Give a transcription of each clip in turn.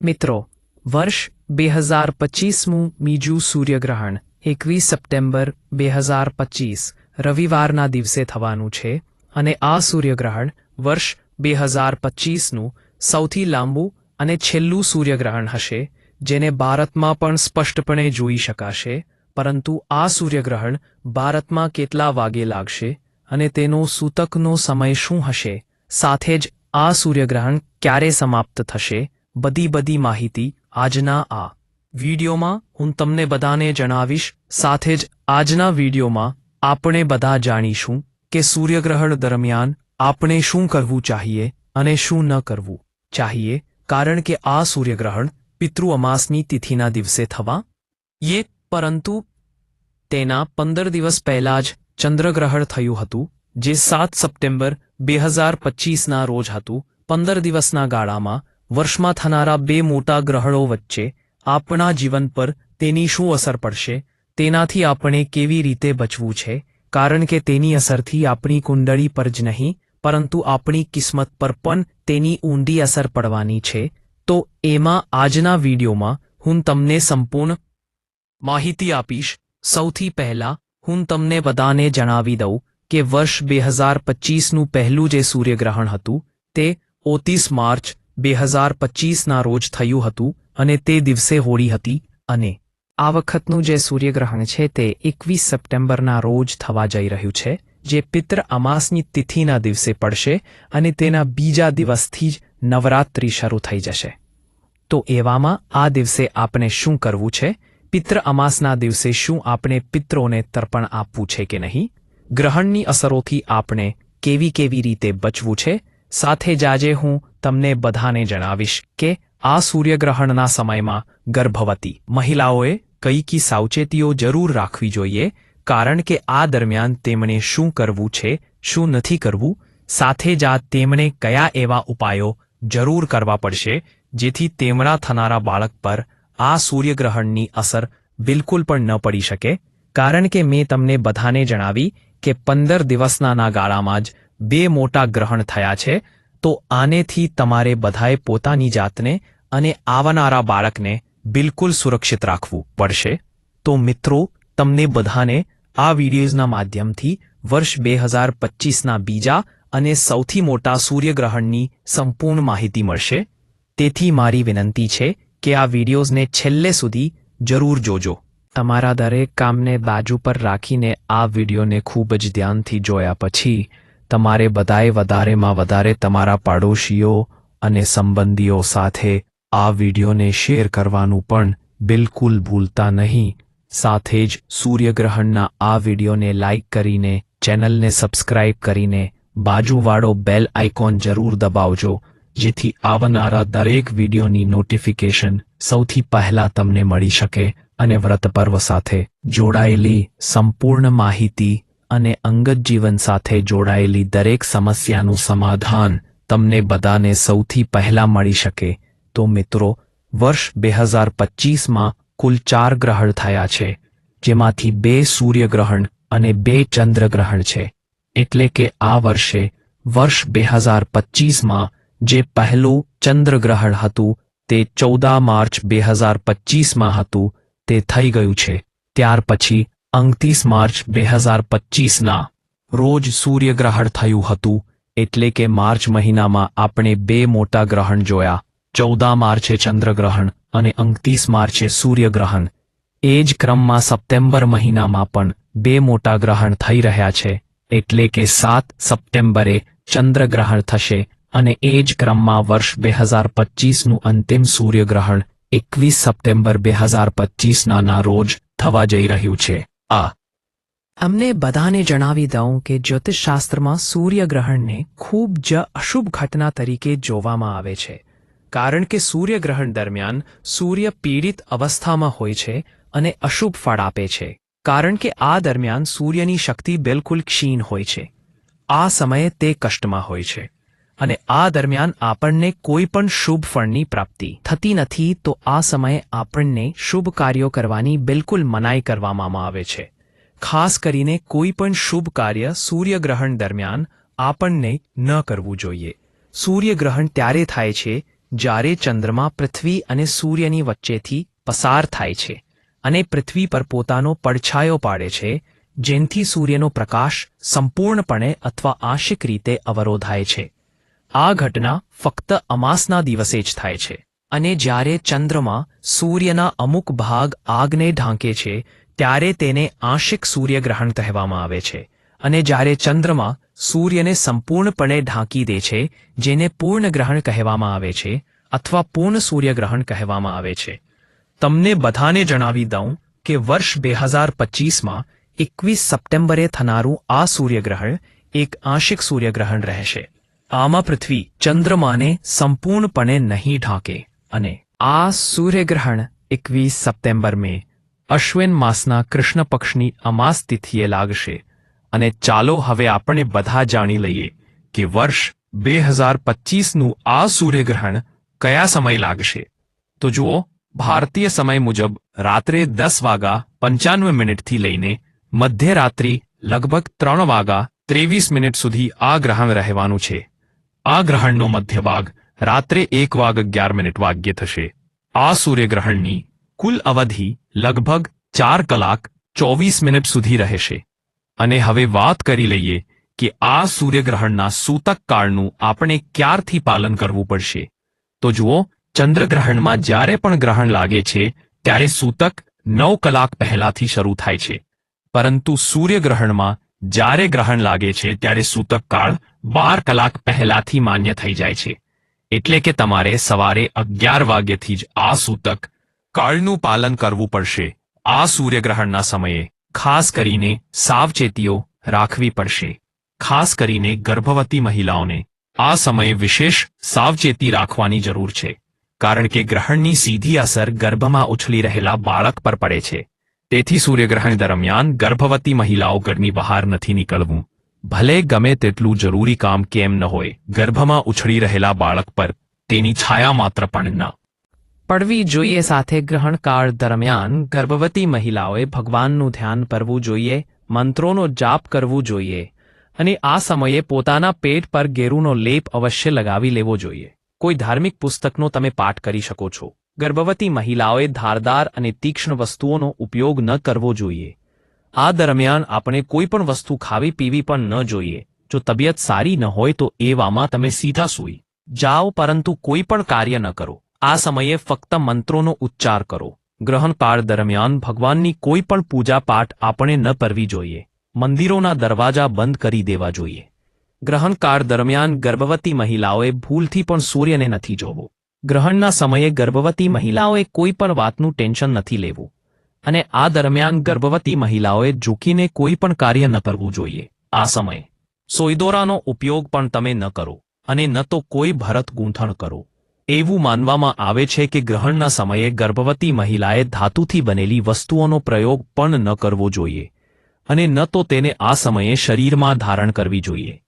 મિત્રો, વર્ષ બે હજાર પચીસમું બીજું સૂર્યગ્રહણ, એકવીસ સપ્ટેમ્બર બે હજાર પચીસ, રવિવારના દિવસે થવાનું છે અને આ સૂર્યગ્રહણ વર્ષ બે હજાર પચીસનું સૌથી લાંબુ અને છેલ્લું સૂર્યગ્રહણ હશે, જેને ભારતમાં પણ સ્પષ્ટપણે જોઈ શકાશે, પરંતુ આ સૂર્યગ્રહણ ભારતમાં કેટલા વાગે લાગશે અને તેનો સૂતકનો સમય શું હશે? સાથે જ આ સૂર્યગ્રહણ ક્યારે સમાપ્ત થશે? બધી બધી માહિતી આજના આ વિડીયોમાં હું તમને બધાને જણાવીશ. સાથે જ આજના વિડીયોમાં આપણે બધા જાણીશું કે સૂર્યગ્રહણ દરમિયાન આપણે શું કરવું ચાહીએ અને શું ન કરવું ચાહીએ. કારણ કે આ સૂર્યગ્રહણ પિતૃ અમાસની તિથિના દિવસે થવા યે, પરંતુ તેના પંદર દિવસ પહેલા જ ચંદ્રગ્રહણ થયું હતું, જે સાત સપ્ટેમ્બર બે હજાર પચીસના રોજ હતું. પંદર દિવસના ગાળામાં વર્ષમાં થનારા બે મોટા ગ્રહણો વચ્ચે આપણા જીવન પર તેની શું અસર પડશે, તેનાથી આપણે કેવી રીતે બચવું છે, કારણ કે તેની અસરથી આપણી કુંડળી પર જ નહીં, પરંતુ આપણી કિસ્મત પર પણ તેની ઊંડી અસર પડવાની છે. તો એમાં આજના વિડીયોમાં હું તમને સંપૂર્ણ માહિતી આપીશ. સૌથી પહેલા હું તમને બધાને જણાવી દઉં કે વર્ષ બે હજાર પચીસનું પહેલું જે સૂર્યગ્રહણ હતું, તે ઓતીસ માર્ચ બે હજાર પચીસના રોજ થયું હતું અને તે દિવસે હોળી હતી અને આ વખતનું જે સૂર્યગ્રહણ છે તે એકવીસ સપ્ટેમ્બરના રોજ થવા જઈ રહ્યું છે, જે પિત્ર અમાસની તિથિના દિવસે પડશે અને તેના બીજા દિવસથી જ નવરાત્રિ શરૂ થઈ જશે. તો એવામાં આ દિવસે આપણે શું કરવું છે? પિત્ર અમાસના દિવસે શું આપણે પિત્રોને તર્પણ આપવું છે કે નહીં? ગ્રહણની અસરોથી આપણે કેવી કેવી રીતે બચવું છે? સાથે જ આજે હું તમને બધાને જણાવીશ કે આ સૂર્યગ્રહણના સમયમાં ગર્ભવતી મહિલાઓએ કઈ કી સાવચેતીઓ જરૂર રાખવી જોઈએ કારણ કે આ દરમિયાન તેમણે શું કરવું છે, શું નથી કરવું, સાથે જ આ તેમણે કયા એવા ઉપાયો જરૂર કરવા પડશે જેથી તેમના થનારા બાળક પર આ સૂર્યગ્રહણની અસર બિલકુલ પણ ન પડી શકે. કારણ કે મેં તમને બધાને જણાવી કે પંદર દિવસના ગાળામાં જ બે મોટા ગ્રહણ થયા છે તો આનેથી તમારે બધાએ પોતાની જાતને અને આવનારા બાળકને બિલકુલ સુરક્ષિત રાખવું પડશે. તો મિત્રો, તમને બધાને આ વિડીયોઝના માધ્યમથી વર્ષ બે હજાર પચીસના બીજા અને સૌથી મોટા સૂર્યગ્રહણની સંપૂર્ણ માહિતી મળશે. તેથી મારી વિનંતી છે કે આ વિડીયોઝને છેલ્લે સુધી જરૂર જોજો. તમારા દરેક કામને બાજુ પર રાખીને આ વિડીયોને ખૂબ જ ધ્યાનથી જોયા પછી તમારે બધાએ વધારેમાં વધારે તમારા પાડોશીઓ અને સંબંધીઓ સાથે આ વિડીયોને શેર કરવાનું પણ બિલકુલ ભૂલતા નહીં. સાથે જ સૂર્યગ્રહણના આ વિડીયોને લાઇક કરીને ચેનલને સબસ્ક્રાઇબ કરીને બાજુવાળો બેલ આઇકોન જરૂર દબાવજો, જેથી આવનારા દરેક વિડીયોની નોટિફિકેશન સૌથી પહેલા તમને મળી શકે અને વ્રત પર્વ સાથે જોડાયેલી સંપૂર્ણ માહિતી અને અંગત જીવન સાથે જોડાયેલી દરેક સમસ્યાનું સમાધાન તમને બધાને સૌથી પહેલા મળી શકે. તો મિત્રો, વર્ષ બે હજાર પચીસમાં કુલ ચાર ગ્રહણ થયા છે, જેમાંથી બે સૂર્યગ્રહણ અને બે ચંદ્રગ્રહણ છે. એટલે કે આ વર્ષે, વર્ષ બે હજાર પચીસમાં જે પહેલું ચંદ્રગ્રહણ હતું, તે ચૌદા માર્ચ બે હજાર પચીસમાં હતું, તે થઈ ગયું છે. ત્યાર પછી અંગતીસ માર્ચ બે હજાર પચીસના રોજ સૂર્યગ્રહણ થયું હતું, એટલે કે માર્ચ મહિનામાં આપણે બે મોટા ગ્રહણ જોયા, ચૌદા માર્ચે ચંદ્રગ્રહણ અને અંગતીસ માર્ચે સૂર્યગ્રહણ. એ જ ક્રમમાં સપ્ટેમ્બર મહિનામાં પણ બે મોટા ગ્રહણ થઈ રહ્યા છે, એટલે કે સાત સપ્ટેમ્બરે ચંદ્રગ્રહણ થશે અને એ જ ક્રમમાં વર્ષ બે હજાર પચીસનું અંતિમ સૂર્યગ્રહણ એકવીસ સપ્ટેમ્બર બે હજાર પચીસના રોજ થવા જઈ રહ્યું છે. આ અમને બધાને જણાવી દઉં કે જ્યોતિષશાસ્ત્રમાં સૂર્યગ્રહણને ખૂબ જ અશુભ ઘટના તરીકે જોવામાં આવે છે કારણ કે સૂર્યગ્રહણ દરમિયાન સૂર્ય પીડિત અવસ્થામાં હોય છે અને અશુભ ફળ આપે છે કારણ કે આ દરમિયાન સૂર્યની શક્તિ બિલકુલ ક્ષીણ હોય છે આ સમયે તે કષ્ટમાં હોય છે અને આ દરમિયાન આપણને કોઈ પણ શુભ ફળની પ્રાપ્તિ થતી નથી, તો આ સમયે આપણને શુભ કાર્યો કરવાની બિલકુલ મનાઈ કરવામાં આવે છે. ખાસ કરીને કોઈ પણ શુભ કાર્ય સૂર્યગ્રહણ દરમિયાન આપણને ન કરવું જોઈએ. સૂર્યગ્રહણ ત્યારે થાય છે જ્યારે ચંદ્રમા પૃથ્વી અને સૂર્યની વચ્ચેથી પસાર થાય છે અને પૃથ્વી પર પોતાનો પડછાયો પાડે છે, જેનથી સૂર્યનો પ્રકાશ સંપૂર્ણપણે અથવા આંશિક રીતે અવરોધાય છે. આ ઘટના ફક્ત અમાસના દિવસે જ થાય છે અને જ્યારે ચંદ્રમાં સૂર્યના અમુક ભાગ આગને ઢાંકે છે, ત્યારે તેને આંશિક સૂર્યગ્રહણ કહેવામાં આવે છે અને જ્યારે ચંદ્રમાં સૂર્યને સંપૂર્ણપણે ઢાંકી દે છે, જેને પૂર્ણ ગ્રહણ કહેવામાં આવે છે અથવા પૂર્ણ સૂર્યગ્રહણ કહેવામાં આવે છે. તમને બધાને જણાવી દઉં કે વર્ષ બે હજાર પચીસમાં એકવીસ સપ્ટેમ્બરે થનારું આ સૂર્યગ્રહણ એક આંશિક સૂર્યગ્રહણ રહેશે. આમાં પૃથ્વી ચંદ્રમાને સંપૂર્ણપણે નહીં ઢાંકે અને આ સૂર્યગ્રહણ એકવીસ સપ્ટેમ્બર મે અશ્વિન માસના કૃષ્ણ પક્ષની અમાસ તિથિએ લાગશે. અને ચાલો હવે આપણે બધા જાણી લઈએ કે વર્ષ બે હજાર પચીસનું આ સૂર્યગ્રહણ કયા સમય લાગશે. તો જુઓ, ભારતીય સમય મુજબ રાત્રે દસ વાગા પંચાનવે મિનિટથી લઈને મધ્યરાત્રિ લગભગ ત્રણ વાગા ત્રેવીસ મિનિટ સુધી આ ગ્રહણ રહેવાનું છે. આ ગ્રહણનો મધ્ય ભાગ રાત્રે એક વાગ અગિયાર મિનિટ વાગ્યે થશે આ સૂર્યગ્રહણની કુલ અવધિ લગભગ ચાર કલાક ચોવીસ મિનિટ સુધી રહેશે અને હવે વાત કરી લઈએ કે આ સૂર્યગ્રહણના સૂતક કાળનું આપણે ક્યારથી પાલન કરવું પડશે તો જુઓ ચંદ્રગ્રહણમાં જ્યારે પણ ગ્રહણ લાગે છે ત્યારે સૂતક નવ કલાક પહેલાથી શરૂ થાય છે પરંતુ સૂર્યગ્રહણમાં જ્યારે ગ્રહણ લાગે છે ત્યારે સૂતક કાળ બાર કલાક પહેલાથી માન્ય થઈ જાય છે. એટલે કે તમારે સવારે અગિયાર વાગ્યેથી જ આ સૂતક કાળનું પાલન કરવું પડશે. આ સૂર્યગ્રહણના સમયે ખાસ કરીને સાવચેતીઓ રાખવી પડશે. ખાસ કરીને ગર્ભવતી મહિલાઓને આ સમયે વિશેષ સાવચેતી રાખવાની જરૂર છે. કારણ કે ગ્રહણની સીધી અસર ગર્ભમાં ઉછળી રહેલા બાળક પર પડે છે. તેથી સૂર્યગ્રહણ દરમિયાન ગર્ભવતી મહિલાઓ ઘરની બહાર નથી નીકળવું. ભલે ગમે તેટલું જરૂરી કામ કેમ ન હોય, ગર્ભમાં ઉછળી રહેલા બાળક પર તેની છાયા માત્ર પણ ન. પડવી જોઈએ સાથે ગ્રહણકાળ દરમિયાન ગર્ભવતી મહિલાઓએ ભગવાનનું ધ્યાન કરવું જોઈએ, મંત્રોનો જાપ કરવું જોઈએ, અને આ સમયે પોતાના પેટ પર ગેરુનો લેપ અવશ્ય લગાવી લેવો જોઈએ. કોઈ ધાર્મિક પુસ્તકનો તમે પાઠ કરી શકો છો. ગર્ભવતી મહિલાઓએ ધારદાર અને તીક્ષ્ણ વસ્તુઓનો ઉપયોગ ન કરવો જોઈએ. આ દરમિયાન આપણે કોઈ પણ વસ્તુ ખાવી પીવી પણ ન જોઈએ. જો તબિયત સારી ન હોય તો એવામાં તમે સીધા સૂઈ જાઓ પરંતુ કોઈ પણ કાર્ય ન કરો. આ સમયે ફક્ત મંત્રોનો ઉચ્ચાર કરો. ગ્રહણકાળ દરમિયાન ભગવાનની કોઈ પણ પૂજા પાઠ આપણે ન કરવી જોઈએ. મંદિરોના દરવાજા બંધ કરી દેવા જોઈએ. ગ્રહણકાળ દરમિયાન ગર્ભવતી મહિલાઓએ ભૂલથી પણ સૂર્યને નથી જોવો. ગ્રહણના સમયે ગર્ભવતી મહિલાઓએ કોઈ પણ વાતનું ટેન્શન નથી લેવું. અને આ દરમિયાન ગર્ભવતી મહિલાઓએ ઝૂકીને કોઈ પણ કાર્ય ન કરવું જોઈએ. આ સમયે. સોયદોરાનો ઉપયોગ પણ તમે ન કરો. અને ન તો કોઈ ભરત ગૂંથણ કરો. એવું માનવામાં આવે છે કે ગ્રહણના સમયે ગર્ભવતી મહિલાએ ધાતુથી બનેલી વસ્તુઓનો પ્રયોગ પણ ન કરવો જોઈએ. અને ન તો તેને આ સમયે શરીરમાં ધારણ કરવી જોઈએ.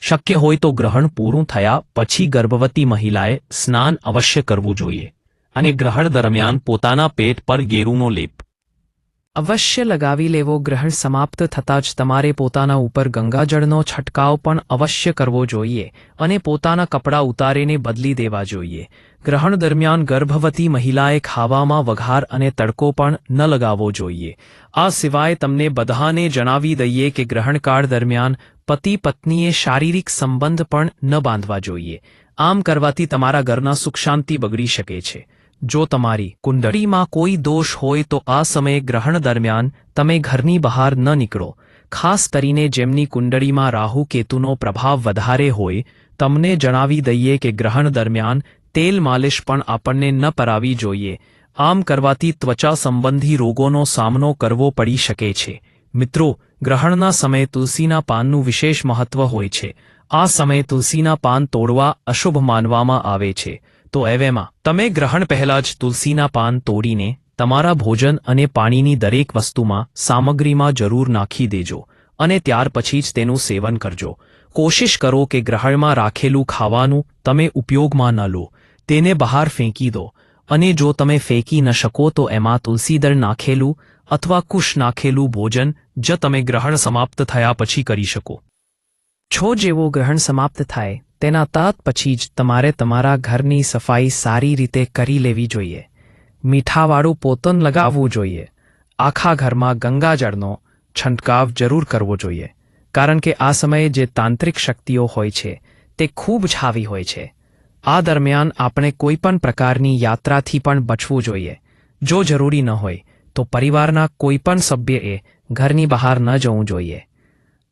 શક્ય હોય તો ગ્રહણ પૂરું થયા પછી ગર્ભવતી મહિલાએ સ્નાન અવશ્ય કરવું જોઈએ. અને ગ્રહણ દરમિયાન પોતાના પેટ પર ગેરુનો લેપ. અવશ્ય લગાવી લેવો, ગ્રહણ સમાપ્ત થતાં જ તમારે પોતાના ઉપર ગંગાજળનો છંટકાવ પણ અવશ્ય કરવો જોઈએ અને પોતાના કપડાં ઉતારીને બદલી દેવા જોઈએ. ગ્રહણ દરમિયાન ગર્ભવતી મહિલાએ ખાવામાં વઘાર અને તડકો પણ ન લગાવવો જોઈએ. આ સિવાય તમને બધાને જણાવી દઈએ કે ગ્રહણકાળ દરમિયાન પતિ પત્નીએ શારીરિક સંબંધ પણ ન બાંધવા જોઈએ. આમ કરવાથી તમારા ઘરના સુખ શાંતિ બગડી શકે છે. જો તમારી કુંડળીમાં કોઈ દોષ હોય તો આ સમયે ગ્રહણ દરમિયાન તમે ઘરની બહાર ન નીકળો. ખાસ કરીને જેમની કુંડળીમાં રાહુ કેતુનો પ્રભાવ વધારે હોય, તમને જણાવી દઈએ કે ગ્રહણ દરમિયાન તેલ માલિશ પણ આપણને ન પરાવી જોઈએ. આમ કરવાથી ત્વચા સંબંધી રોગોનો સામનો કરવો પડી શકે છે. મિત્રો, ગ્રહણના સમયે તુલસીના પાનનું વિશેષ મહત્વ હોય છે. આ સમયે તુલસીના પાન તોડવા અશુભ માનવામાં આવે છે. તો એવેમાં તમે ગ્રહણ પહેલા જ તુલસીના પાન તોડીને તમારા ભોજન અને પાણીની દરેક વસ્તુમાં સામગ્રીમાં જરૂર નાખી દેજો અને ત્યાર પછી જ તેનું સેવન કરજો. કોશિશ કરો કે ગ્રહણમાં રાખેલું ખાવાનું તમે ઉપયોગમાં ન લો, તેને બહાર ફેંકી દો અને જો તમે ફેંકી ન શકો તો એમાં તુલસીદળ નાખેલું અથવા કુશ નાખેલું ભોજન જ તમે ગ્રહણ સમાપ્ત થયા પછી કરી શકો. છો જેવો ગ્રહણ સમાપ્ત થાય તેના તાત પછી જ તમારે તમારા ઘરની સફાઈ સારી રીતે કરી લેવી જોઈએ. મીઠાવાળું પોતન લગાવવું જોઈએ. આખા ઘરમાં ગંગાજળનો છંટકાવ જરૂર કરવો જોઈએ. કારણ કે આ સમયે જે તાંત્રિક શક્તિઓ હોય છે, તે ખૂબ હાવી હોય છે. આ દરમિયાન આપણે કોઈપણ પ્રકારની યાત્રાથી પણ બચવું જોઈએ. જો જરૂરી ન હોય, તો પરિવારના કોઈપણ સભ્યએ ઘરની બહાર ન જવું જોઈએ.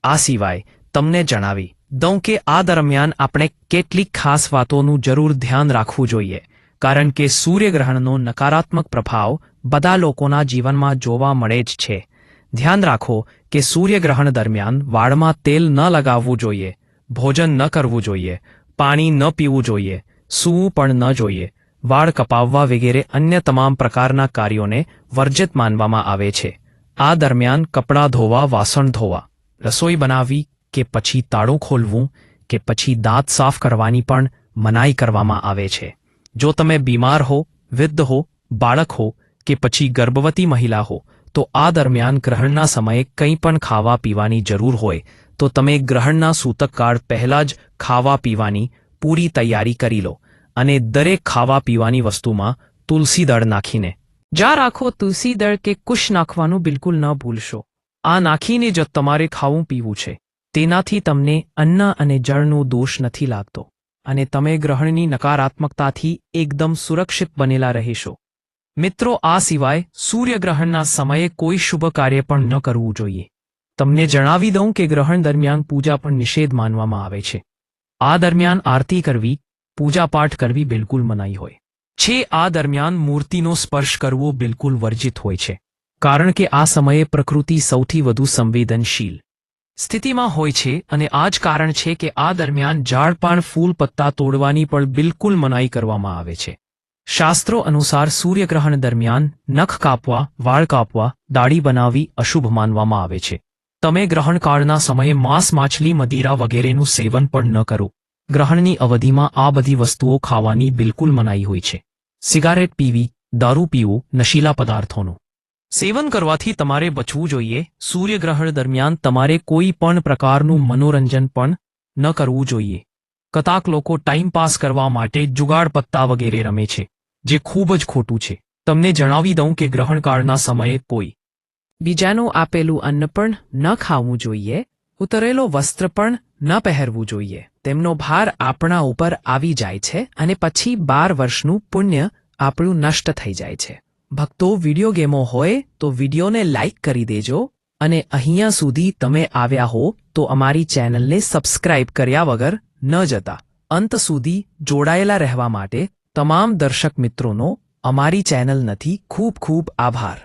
આ સિવાય તમને જણાવી દઉં કે આ દરમિયાન આપણે કેટલીક ખાસ વાતોનું જરૂર ધ્યાન રાખવું જોઈએ. કારણ કે સૂર્યગ્રહણનો નકારાત્મક પ્રભાવ બધા લોકોના જીવનમાં જોવા મળે જ છે. ધ્યાન રાખો કે સૂર્યગ્રહણ દરમિયાન વાળમાં તેલ ન લગાવવું જોઈએ, ભોજન ન કરવું જોઈએ, પાણી ન પીવું જોઈએ, સૂવું પણ ન જોઈએ, વાળ કપાવવા વગેરે અન્ય તમામ પ્રકારના કાર્યોને વર્જિત માનવામાં આવે છે. આ દરમિયાન કપડાં ધોવા, વાસણ ધોવા, રસોઈ બનાવવી કે પછી તાળું ખોલવું કે પછી દાંત સાફ કરવાની પણ મનાઈ કરવામાં આવે છે. જો તમે બીમાર હો, વૃદ્ધ હો, બાળક હો કે પછી ગર્ભવતી મહિલા હો, તો આ દરમિયાન ગ્રહણના સમયે કંઈ પણ ખાવા પીવાની જરૂર હોય, તો તમે ગ્રહણના સૂતકકાળ પહેલાં જ ખાવા પીવાની પૂરી તૈયારી કરી લો અને દરેક ખાવા પીવાની વસ્તુમાં તુલસી દળ નાખીને. જા રાખો તુલસી દળ કે કુશ નાખવાનું બિલકુલ ન ભૂલશો. આ નાખીને જ તમારે ખાવું પીવું છે. તેનાથી તમને અન્ન અને જળનો દોષ નથી લાગતો અને તમે ગ્રહણની નકારાત્મકતાથી એકદમ સુરક્ષિત બનેલા રહેશો. મિત્રો, આ સિવાય સૂર્યગ્રહણના સમયે કોઈ શુભ કાર્ય પણ ન કરવું જોઈએ. તમને જણાવી દઉં કે ગ્રહણ દરમિયાન પૂજા પણ નિષેધ માનવામાં આવે છે. આ દરમિયાન આરતી કરવી, પૂજાપાઠ કરવી બિલકુલ મનાઈ હોય. છે, આ દરમિયાન મૂર્તિનો સ્પર્શ કરવો બિલકુલ વર્જિત હોય છે. કારણ કે આ સમયે પ્રકૃતિ સૌથી વધુ સંવેદનશીલ સ્થિતિમાં હોય છે અને આ જ કારણ છે કે આ દરમિયાન ઝાડપાન ફૂલ પત્તા તોડવાની પણ બિલકુલ મનાઈ કરવામાં આવે છે. શાસ્ત્રો અનુસાર સૂર્યગ્રહણ દરમિયાન નખ કાપવા, વાળ કાપવા, દાઢી બનાવી અશુભ માનવામાં આવે છે. તમે ગ્રહણકાળના સમયે માંસ, માછલી, મદિરા વગેરેનું સેવન પણ ન કરો. ગ્રહણની અવધિમાં આ બધી વસ્તુઓ ખાવાની બિલકુલ મનાઈ હોય છે. સિગારેટ પીવી, દારૂ પીવું, નશીલા પદાર્થોનું સેવન કરવાથી તમારે બચવું જોઈએ. સૂર્યગ્રહણ દરમિયાન તમારે કોઈ પણ પ્રકારનું મનોરંજન પણ ન કરવું જોઈએ. કતાક લોકો ટાઈમ પાસ કરવા માટે જુગાડ પત્તા વગેરે રમે છે, જે ખૂબ જ ખોટું છે. તમને જણાવી દઉં કે ગ્રહણકાળના સમયે કોઈ બીજાનું આપેલું અન્ન પણ ન ખાવું જોઈએ, ઉતરેલો વસ્ત્ર પણ ન પહેરવું જોઈએ. તેમનો ભાર આપણા ઉપર આવી જાય છે અને પછી બાર વર્ષનું પુણ્ય આપણું નષ્ટ થઈ જાય છે. ભક્તો વિડિયો ગેમો હોય તો વિડિયોને લાઇક કરી દેજો અને અહીંયા સુધી તમે આવ્યા હો તો અમારી ચેનલને સબસ્ક્રાઇબ કર્યા વગર ન જતા. અંત સુધી જોડાયેલા રહેવા માટે તમામ દર્શક મિત્રોનો અમારી ચેનલ નથી ખૂબ ખૂબ આભાર.